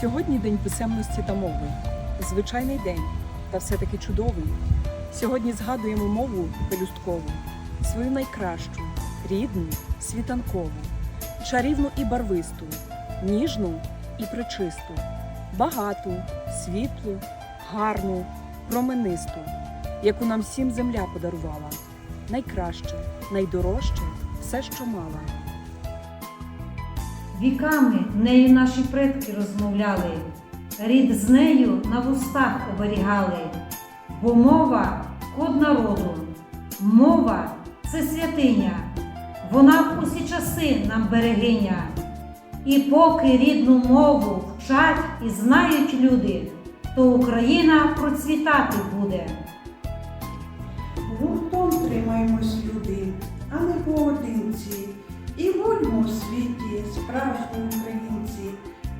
Сьогодні день писемності та мови. Звичайний день, та все-таки чудовий. Сьогодні згадуємо мову пелюсткову, свою найкращу, рідну, світанкову, чарівну і барвисту, ніжну і пречисту, багату, світлу, гарну, променисту, яку нам всім земля подарувала. Найкраще, найдорожче все, що мала. Віками нею наші предки розмовляли, рід з нею на вустах оберігали, бо мова код народу, мова це святиня, вона в усі часи нам берегиня. І поки рідну мову вчать і знають люди, то Україна процвітати буде. Гуртом тримаймось, люди, а не поодинці. І будьмо в світі справжні українці,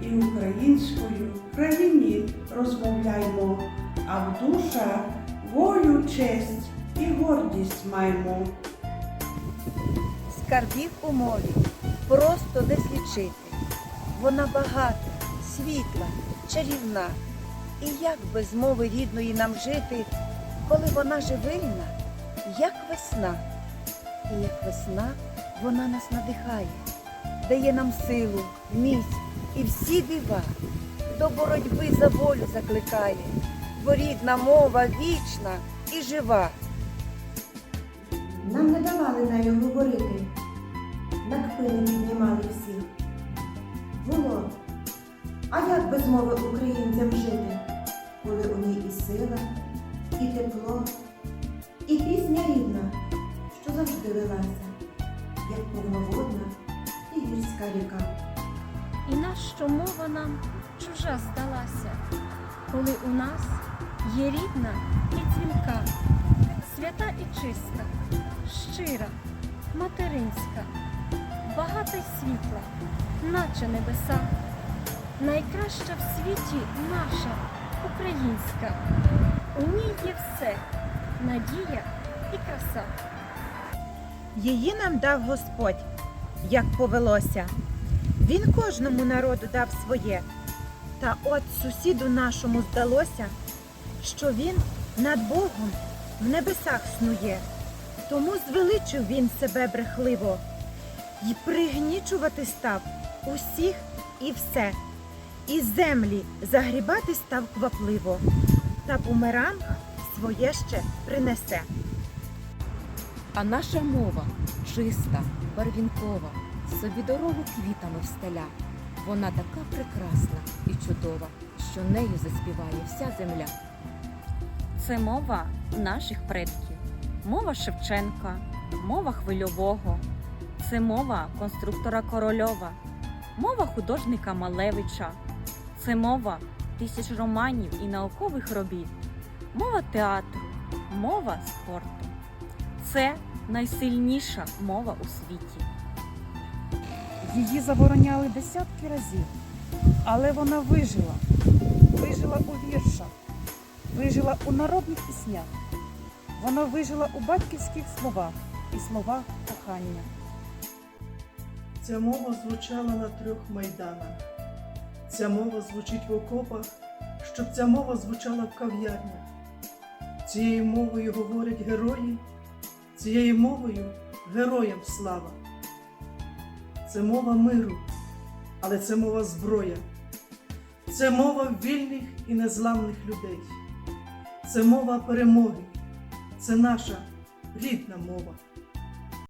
і українською країні розмовляймо, а в душах волю, честь і гордість маємо. Скарбів у мові просто не злічити. Вона багата, світла, чарівна. І як без мови рідної нам жити, коли вона живильна, як весна. І як весна вона нас надихає, дає нам силу, міць і всі дива, до боротьби за волю закликає, бо рідна мова вічна і жива. Нам не давали нею говорити, на кпини піднімали всі. Було. А як без мови українцям жити, коли у ній і сила, і тепло, і пісня рідна, завжди лилася, як повноводна і гірська ріка. І нащо мова нам чужа здалася, коли у нас є рідна і дзвінка, свята і чиста, щира, материнська, багата й світла, наче небеса, найкраща в світі наша українська. У ній є все надія і краса. Її нам дав Господь, як повелося. Він кожному народу дав своє. Та от сусіду нашому здалося, що він над Богом в небесах снує. Тому звеличив він себе брехливо й пригнічувати став усіх і все, і землі загрібати став квапливо, та бумеранг своє ще принесе. А наша мова чиста, барвінкова, собі дорогу квітами встеля. Вона така прекрасна і чудова, що нею заспіває вся земля. Це мова наших предків, мова Шевченка, мова Хвильового, це мова конструктора Корольова, мова художника Малевича, це мова тисяч романів і наукових робіт, мова театру, мова спорту. Це найсильніша мова у світі. Її забороняли десятки разів, але вона вижила. Вижила у віршах, вижила у народних піснях. Вона вижила у батьківських словах і словах кохання. Ця мова звучала на трьох майданах. Ця мова звучить в окопах, щоб ця мова звучала в кав'ярнях. Цією мовою говорять герої, цією мовою героям слава. Це мова миру, але це мова зброя. Це мова вільних і незламних людей. Це мова перемоги. Це наша рідна мова.